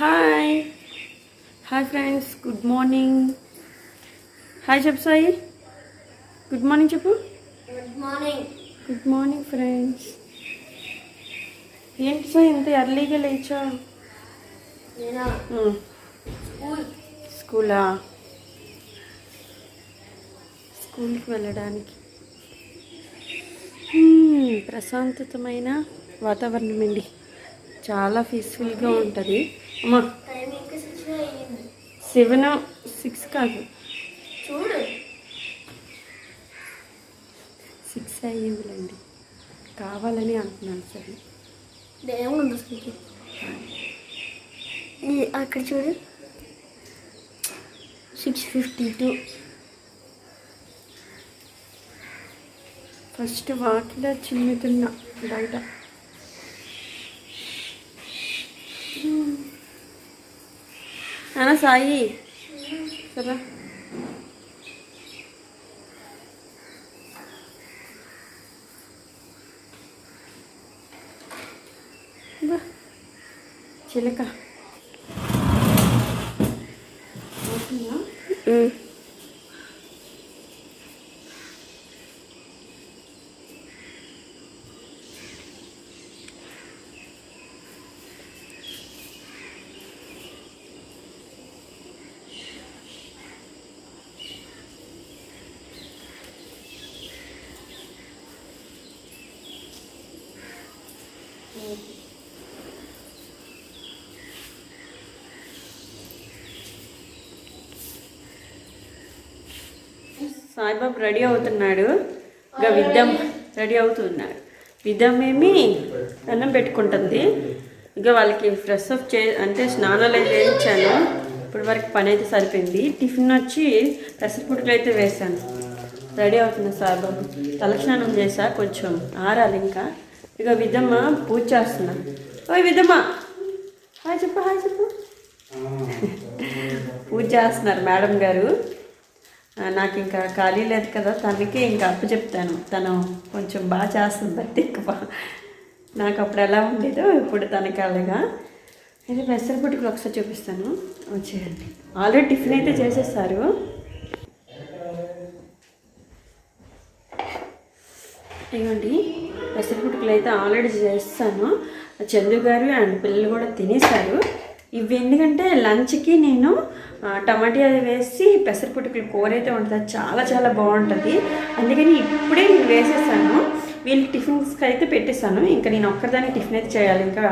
Hi hi friends good morning hi చెప్పు Sai good morning చెప్పు good morning good morning friends ఏంటి సాయి ఇంత ఎర్లీగా లేచా? స్కూల్ స్కూలా స్కూల్కి వెళ్ళడానికి. Hmm, ప్రశాంతతమైన వాతావరణం అండి. చాలా పీస్ఫుల్గా ఉంటుంది. అమ్మా. సెవెన్ సిక్స్ కాదు. చూడు. సిక్స్ అయ్యిందిలేండి. కావాలని అంటున్నాను సరే. ఏముంది అసలుకి. అక్కడ చూడు. సిక్స్ ఫిఫ్టీ టూ ఫస్ట్ వాకిలో చిమ్ముతున్నా బయట. అనా సాయి సరే బా, చిలక అవుతుందా? సాయిబాబు రెడీ అవుతున్నాడు. ఇంకా విద్యం రెడీ అవుతున్నాడు విద్యం ఏమి అన్నం పెట్టుకుంటుంది. ఇంకా వాళ్ళకి ఫ్రెష్ అప్ చే అంటే స్నానాలు అయితే చేయించాను. ఇప్పుడు వరకు పని అయితే సరిపోయింది. టిఫిన్ వచ్చి పెసరపుట్టులు అయితే వేశాను. రెడీ అవుతున్నా సాయిబాబు. తలస్నానం చేసా కొంచెం. ఆరాలి ఇంకా. ఇక విధమ్మ పూజ చేస్తున్నా. ఓయ్ విధమ్మ హాయ్ చెప్పు హాయ్ చెప్పు. పూజ చేస్తున్నారు మేడం గారు. నాకు ఇంకా ఖాళీ లేదు కదా తనకి ఇంకా అప్పు చెప్తాను. తను కొంచెం బాగా చేస్తుంది బట్టి ఎక్కువ. నాకు అప్పుడు ఎలా ఉండేదో ఇప్పుడు తనకి అలాగా. అయితే పెసరపట్టుకులు ఒకసారి చూపిస్తాను. వచ్చేయండి. ఆల్రెడీ టిఫిన్ అయితే చేసేస్తారు. ఇవ్వండి పెసరపుట్టుకులు అయితే ఆల్రెడీ చేస్తాను. చందు గారు అండ్ పిల్లలు కూడా తినేశారు. ఇవి ఎందుకంటే లంచ్కి నేను టమాటా అది వేసి పెసరపుట్టుకులు కూర అయితే ఉంటుంది చాలా చాలా బాగుంటుంది. అందుకని ఇప్పుడే నేను వేసేసాను. వీళ్ళు టిఫిన్స్కి అయితే పెట్టేశాను. ఇంకా నేను ఒక్కదానికి టిఫిన్ అయితే చేయాలి. ఇంకా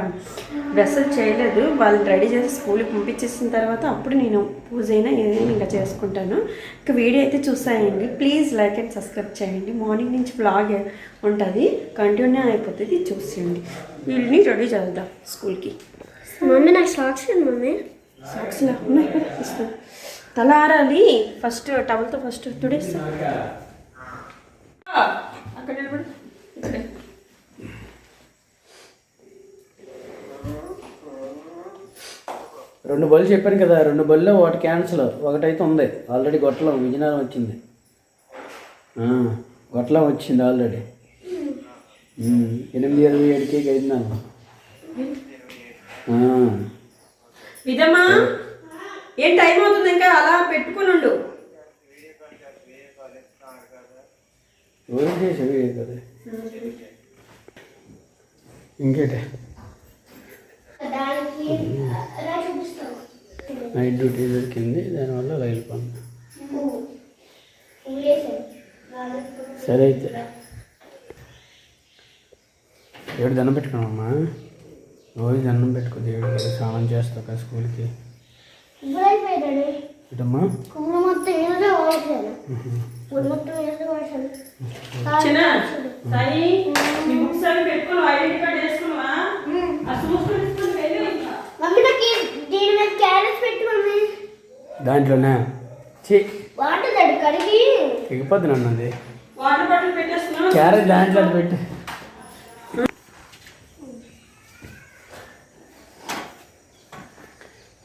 డ్రెస్సులు చేయలేదు. వాళ్ళని రెడీ చేసి స్కూల్కి పంపించేసిన తర్వాత అప్పుడు నేను పూజ అయినా ఏదైనా ఇంకా చేసుకుంటాను. ఇంకా వీడియో అయితే చూసాయండి. ప్లీజ్ లైక్ అండ్ సబ్స్క్రైబ్ చేయండి. మార్నింగ్ నుంచి బ్లాగ్ ఉంటుంది. కంటిన్యూ అయిపోతుంది. చూసేయండి. వీళ్ళని రెడీ చేద్దాం స్కూల్కి. మమ్మీ నాకు సాక్స్ అండి మమ్మీ. సాక్స్ ఇస్తాను తల ఆరాలి ఫస్ట్ టవల్తో ఫస్ట్ తుడేస్తా. అక్కడ నిలబడు. ఇక్కడే. రెండు బళ్ళు చెప్పాను కదా రెండు బళ్ళు ఒకటి క్యాన్సిల్ ఒకటైతే ఉంది. ఆల్రెడీ గొట్టలం విజయనగరం వచ్చింది. గొట్టలం వచ్చింది ఆల్రెడీ ఎనిమిది ఇరవై ఏడుకి ఐదు నాలుగు ఆ, విధమా? ఏం టైం అవుతుంది ఇంకా? అలా పెట్టుకుని ఉండు. ఎవరు ఇంకేటే? నైట్ డ్యూటీ దొరికింది దానివల్ల లైట్ పని. సరే అయితే. ఏడు దండం పెట్టుకున్నామమ్మా రోజు దండం పెట్టుకో దేవుడు కదా స్నానం చేస్తావు కదా స్కూల్కి. ఇటమ్మా కుమ్మ మొత్తం ఏదో వాడతాను ఇప్పుడు మొత్తం ఏదో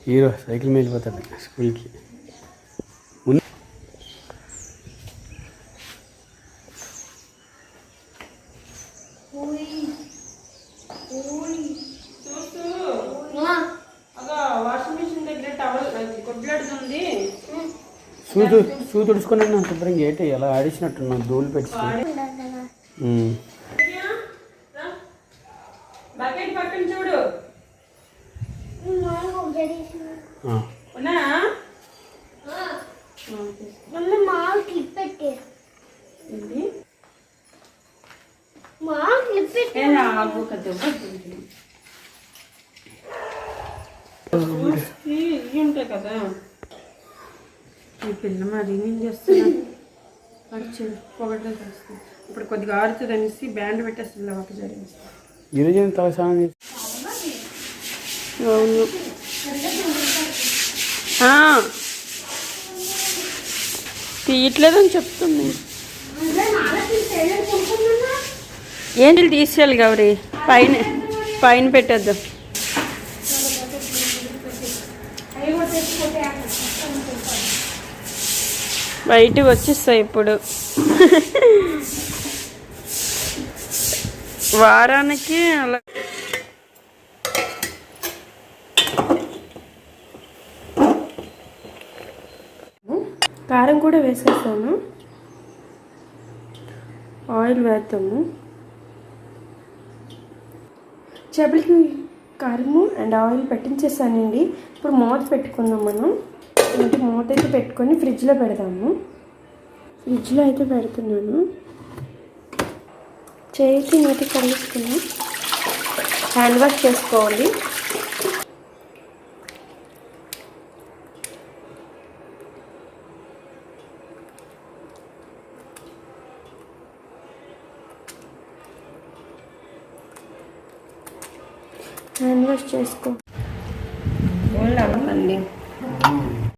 హీరో సైకిల్ మీద వెళ్ళిపోతాడు స్కూల్కి. సూ తుడుచుకున్నాను శుభ్రంగా ఏంటి ఎలా ఆడిచినట్టున్నాను ధూళి పెట్టి ఉంటాయి కదా. ఈ పిల్ల మరి ఏం చేస్తున్నా? అడిచి పొగట్లో చేస్తుంది. ఇప్పుడు కొద్దిగా ఆరుతుంది అనేసి బ్యాండ్ పెట్టేస్తుంది ఒక ఏం తలస్నానం చేసి అవును. తీయట్లేదని చెప్తుంది. ఏంటి తీసేయాలి గౌరీ? పైన పైన పెట్టద్దు. బయటకు వచ్చేస్తాయి ఇప్పుడు. వారానికి అలా కారం కూడా వేసేస్తాను. ఆయిల్ వేస్తాము చేపలకి కారము అండ్ ఆయిల్ పెట్టించేసానండి. ఇప్పుడు మూత పెట్టుకుందాం మనం. ఇంటి మూత అయితే పెట్టుకొని ఫ్రిడ్జ్లో పెడదాము. ఫ్రిడ్జ్లో అయితే పెడుతున్నాను. చేతి నీటి కలుసుకున్నాం హ్యాండ్ వాష్ చేసుకోవాలి. వాష్ చేసుకో అండి